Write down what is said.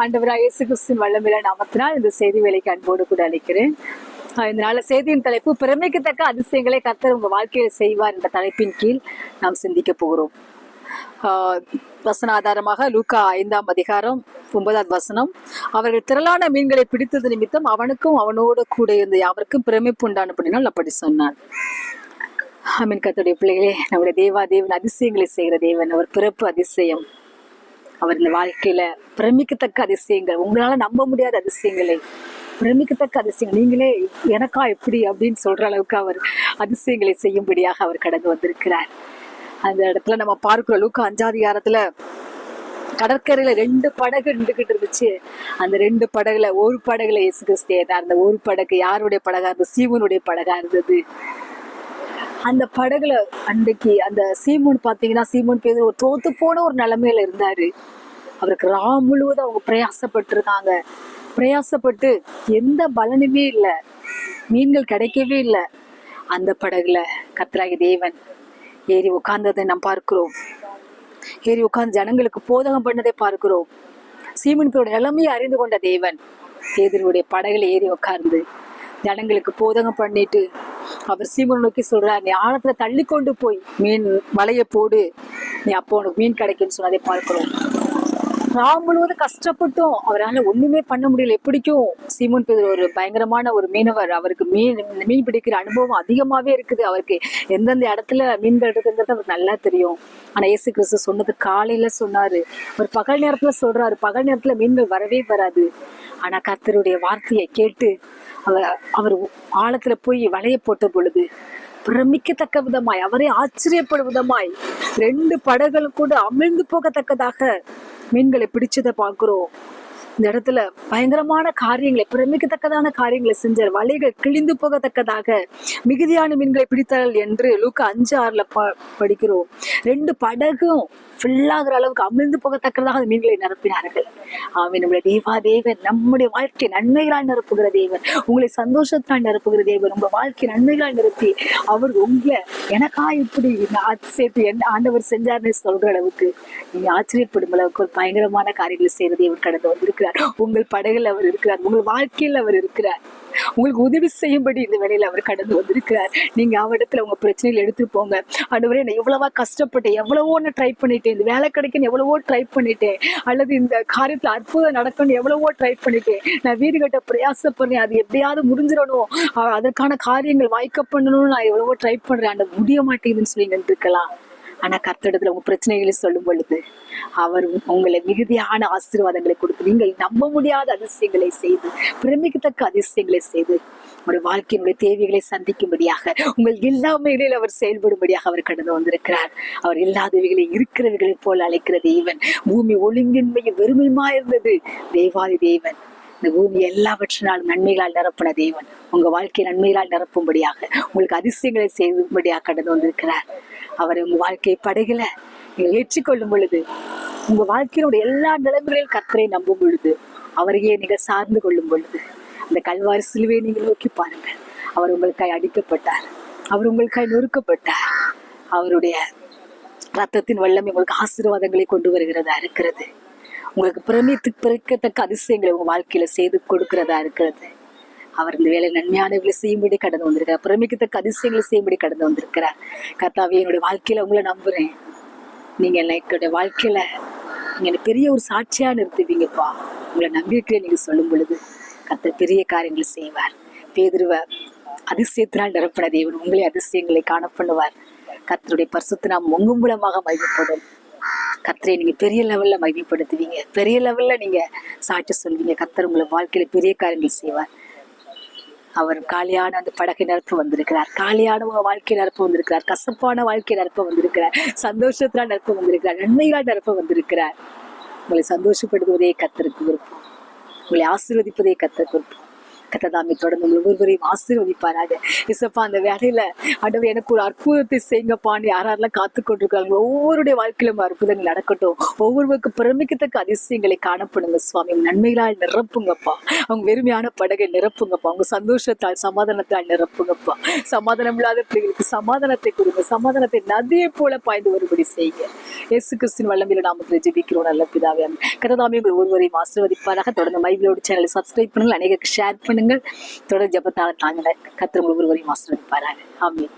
ஆண்டவராக இயேசு கிறிஸ்தின் வல்லமில்ல நாமத்தினால் இந்த செய்தி வேலைக்கு அன்போடு கூட அளிக்கிறேன் இதனால செய்தியின் தலைப்பு பிரமிக்கத்தக்க அதிசயங்களை கத்தர் உங்க வாழ்க்கையில் செய்வார் என்ற தலைப்பின் கீழ் நாம் சிந்திக்க போகிறோம். வசன ஆதாரமாக லூக்கா ஐந்தாம் அதிகாரம் ஒன்பதாவது வசனம். அவர்கள் திரளான மீன்களை பிடித்தது நிமித்தம் அவனுக்கும் அவனோடு கூட இருந்த யாவருக்கும் பிரமிப்பு உண்டான உண்டானபடினால் அப்படி சொன்னான் அமீன் கத்துடைய பிள்ளைகளே நம்முடைய தேவா தேவன் அதிசயங்களை செய்கிற தேவன் அவர் பிறப்பு அதிசயம். அவர் இந்த வாழ்க்கையில பிரமிக்கத்தக்க அதிசயங்கள். உங்களால நம்ப முடியாத அதிசயங்களை. பிரமிக்கத்தக்க அதிசயங்கள். நீங்களே எனக்கா எப்படி அப்படின்னு சொல்ற அளவுக்கு அவர் அதிசயங்களை செய்யும்படியாக அவர் கடந்து வந்திருக்கிறார். அந்த இடத்துல நம்ம பார்க்கிறோம். லூக்கா அஞ்சாதிகாரத்துல கடற்கரையில ரெண்டு படகு நின்றுகிட்டு இருந்துச்சு. அந்த ரெண்டு படகுல ஒரு படகுல இயேசு கிறிஸ்து ஏறினார். அந்த ஒரு படகு யாருடைய படகா இருந்தது? சீவனுடைய படகா இருந்தது. அந்த படகுல அன்றைக்கு அந்த சீமோன் பார்த்தீங்கன்னா சீமோன் பேர் ஒரு தோத்து போன ஒரு நிலைமையில இருந்தாரு. அவருக்கு ரா முழுவதும் அவங்க பிரயாசப்பட்டிருக்காங்க பிரயாசப்பட்டு எந்த பலனுமே இல்லை. மீன்கள் கிடைக்கவே இல்லை. அந்த படகுல கத்ராகி தேவன் ஏறி உட்கார்ந்ததை நாம் பார்க்கிறோம். ஏறி உட்கார்ந்து ஜனங்களுக்கு போதகம் பண்ணதை பார்க்கிறோம். சீமன்களோட நிலைமையை அறிந்து கொண்ட தேவன் பேதருடைய படகுல ஏறி உட்கார்ந்து ஜனங்களுக்கு போதகம் பண்ணிட்டு அவர் சீமன் நோக்கி சொல்றார் நீ ஆழத்துல தள்ளி கொண்டு போய் மீன் வலைய போடு. நீ அப்போ உனக்கு மீன் கிடைக்கும்னு சொன்னதை பார்க்கிறோம். ராம் முழுவதும் கஷ்டப்பட்டும். அவரால் ஒண்ணுமே பண்ண முடியல. எப்படிக்கும் சீமோன் பேர் ஒரு பயங்கரமான ஒரு மீனவர். அவருக்கு மீன் மீன் பிடிக்கிற அனுபவம் அதிகமாவே இருக்குது. அவருக்கு எந்தெந்த இடத்துல மீன்கள் இருக்குங்கிறது அவருக்கு நல்லா தெரியும். ஆனா இயேசு கிறிஸ்து சொன்னது காலையில சொன்னாரு. அவர் பகல் நேரத்துல சொல்றாரு. பகல் நேரத்துல மீன்கள் வரவே வராது. ஆனா கர்த்தருடைய வார்த்தையை கேட்டு அவர் அவர் ஆழத்துல போய் வலையை போட்ட பொழுது பிரமிக்கத்தக்க விதமாய் அவரே ஆச்சரியப்படும் விதமாய் ரெண்டு படகுகளும் கூட அமிழ்ந்து போகத்தக்கதாக மீன்களை பிடிச்சதை பார்க்கிறோம். இந்த இடத்துல பயங்கரமான காரியங்களை பிரமிக்கத்தக்கதான காரியங்களை செஞ்சார் வலைகள் கிழிந்து போகத்தக்கதாக மிகுதியான மீன்களை பிடித்தார்கள் என்று லூக்கா அஞ்சு ஆறுல ப படிக்கிறோம். ரெண்டு படகும் ஃபுல்லாகிற அளவுக்கு அமிழ்ந்து போகத்தக்கதாக அந்த மீன்களை நிரப்பினார்கள். ஆமே நம்முடைய தேவா தேவன் நம்முடைய வாழ்க்கை நன்மைகளால் நிரப்புகிற தேவன். உங்களை சந்தோஷத்தால் நிரப்புகிற தேவன். உங்க வாழ்க்கை நன்மைகளால் நிரப்பி அவர் உங்களை எனக்கா இப்படி சேர்த்து என் என்ன ஆண்டவர் செஞ்சார்னு சொல்ற அளவுக்கு நீங்க ஆச்சரியப்படும் அளவுக்கு ஒரு பயங்கரமான காரியங்களை செய்யற இவர் கடந்து வந்திருக்கிறார். உங்கள் படகுல அவர் இருக்கிறார். உங்கள் வாழ்க்கையில் அவர் இருக்கிறார். உங்களுக்கு உதவி செய்யும்படி இந்த வேலையில அவர் கடந்து வந்திருக்கிறார். நீங்க அவரிடத்துல உங்க பிரச்சனையில எடுத்து போங்க. ஆண்டவரே நான் எவ்வளவா கஷ்டப்பட்டேன் எவ்வளவோ நான் ட்ரை பண்ணிட்டேன். இந்த வேலை கிடைக்கன்னு எவ்வளவோ ட்ரை பண்ணிட்டேன். அல்லது இந்த காரியத்துல அற்புதம் நடக்கணும்னு எவ்வளவோ ட்ரை பண்ணிட்டேன். நான் வீடு கட்ட பிரயாசப்படுறேன் அது எப்படியாவது முடிஞ்சிடணும். அதற்கான காரியங்கள் வாய்க்க பண்ணணும்னு நான் எவ்வளவோ ட்ரை பண்றேன். அந்த முடிய மாட்டேங்குதுன்னு சொல்லி நின்றுக்கலாம் ஆனா கர்த்தடத்துல உங்க பிரச்சனைகளை சொல்லும் பொழுது அவர் உங்களை மிகுதியான ஆசீர்வாதங்களை கொடுத்து நீங்கள் நம்ப முடியாத அதிசயங்களை செய்து பிரமிக்கத்தக்க அதிசயங்களை செய்து ஒரு வாழ்க்கையினுடைய தேவைகளை சந்திக்கும்படியாக உங்கள் இல்லாமைகளில் அவர் செயல்படும்படியாக அவர் கடந்து வந்திருக்கிறார். அவர் இல்லாதவைகளை இருக்கிறவர்களைப் போல் அழைக்கிற தேவன் பூமி ஒழுங்கின்மையும் வெறுமையுமா இருந்தது. தேவாதி தேவன் இந்த பூமி எல்லாவற்றினாலும் நன்மைகளால் நிரப்பின தேவன் உங்க வாழ்க்கை நன்மைகளால் நிரப்பும்படியாக உங்களுக்கு அதிசயங்களை செய்யும்படியாக கடந்து வந்திருக்கிறார். அவர் உங்க வாழ்க்கையை படகுல. நீங்கள் ஏற்றுக்கொள்ளும் பொழுது உங்க வாழ்க்கையினுடைய எல்லா நிலைமைகளிலும் கத்தரை நம்பும் பொழுது அவரையே நீங்கள் சார்ந்து கொள்ளும் பொழுது அந்த கல்வாரி சிலுவை நீங்கள் நோக்கி பாருங்கள். அவர் உங்களுக்காய் அடிக்கப்பட்டார். அவர் உங்களுக்காய் நொறுக்கப்பட்டார். அவருடைய ரத்தத்தின் வல்லமை உங்களுக்கு ஆசீர்வாதங்களை கொண்டு வருகிறதா இருக்கிறது. உங்களுக்கு பிரமித்து பிறக்கத்தக்க அதிசயங்களை உங்க வாழ்க்கையில செய்து கொடுக்கிறதா இருக்கிறது. அவர் இந்த வேலை நன்மையானவர்களை செய்யும்படி கடந்து வந்திருக்கார் பிரமிக்கத்தக்க அதிசயங்களை செய்யும்படி கடந்து வந்திருக்கிறார். கத்தாவே என்னுடைய வாழ்க்கையில உங்களை நம்புறேன். நீங்க என்னுடைய வாழ்க்கையில நீங்க எனக்கு பெரிய ஒரு சாட்சியா நிறுத்துவீங்கப்பா. உங்களை நம்பியிருக்கிறேன் நீங்க சொல்லும் பொழுது கத்த பெரிய காரியங்களை செய்வார். பேதுருவ அதிசயத்தினால் நிரப்பின தேவன் உங்களே அதிசயங்களை காண பண்ணுவார் கர்த்தருடைய பரிசுத்த நாம் உங்க மூலமாக மகிழ்ப்படும் கத்தரை நீங்க பெரிய லெவல்ல மகிழ்ப்படுத்துவீங்க பெரிய லெவல்ல நீங்க சாட்சி சொல்வீங்க. கத்தர் உங்களை வாழ்க்கையில பெரிய காரியங்கள் செய்வார். அவர் காலியான அந்த படகை நிரப்ப வந்திருக்கிறார். காலியான உங்க வாழ்க்கை நிரப்ப வந்திருக்கிறார். கசப்பான வாழ்க்கை நிரப்ப வந்திருக்கிறார். சந்தோஷத்தினால் நிரப்ப வந்திருக்கிறார். நன்மைகளால் நிரப்ப வந்திருக்கிறார். உங்களை சந்தோஷப்படுத்துவதே கத்தருக்கு விருப்பம். உங்களை ஆசீர்வதிப்பதே கத்திருக்கு விருப்பம். கத்ததாமை தொடர்ந்து உங்கள் ஒவ்வொருவரையும் ஆசீர்வதிப்பாராக. இசப்பா அந்த வேலையில ஆண்டவர் எனக்கு ஒரு அற்புதத்தை செய்யுங்கப்பான்னு யார் யாரெல்லாம் காத்து கொண்டிருக்காங்க ஒவ்வொருடைய வாழ்க்கையிலும் அற்புதங்கள் நடக்கட்டும். ஒவ்வொருவருக்கு பிரமிக்கத்தக்க அதிசயங்களை காணப்படுங்க சுவாமி. நன்மைகளால் நிரப்புங்கப்பா. அவங்க வெறுமையான படகை நிரப்புங்கப்பா. அவங்க சந்தோஷத்தால் சமாதானத்தால் நிரப்புங்கப்பா. சமாதானம் இல்லாத பிள்ளைகளுக்கு சமாதானத்தை கொடுங்க. சமாதானத்தை நதியை போல பாய்ந்து ஒருபடி செய்யுங்க. இயேசு கிறிஸ்தின் வல்லமையில நாமத்தில் ஜெபிக்கிறோம் நல்ல பிதாவே. கததாமி உங்கள் ஒருவரையும் ஆசீர்வதிப்பாராக. தொடர்ந்து மைபிளோட சேனலை சப்ஸ்கிரைப் பண்ணுங்கள் அநேகருக்கு ஷேர் பண்ணுங்கள் தொடர் ஜபத்தால் தாங்க கத்திரங்கள் ஒருவரையும் ஆசிரியப்பாராக ஆமீன்.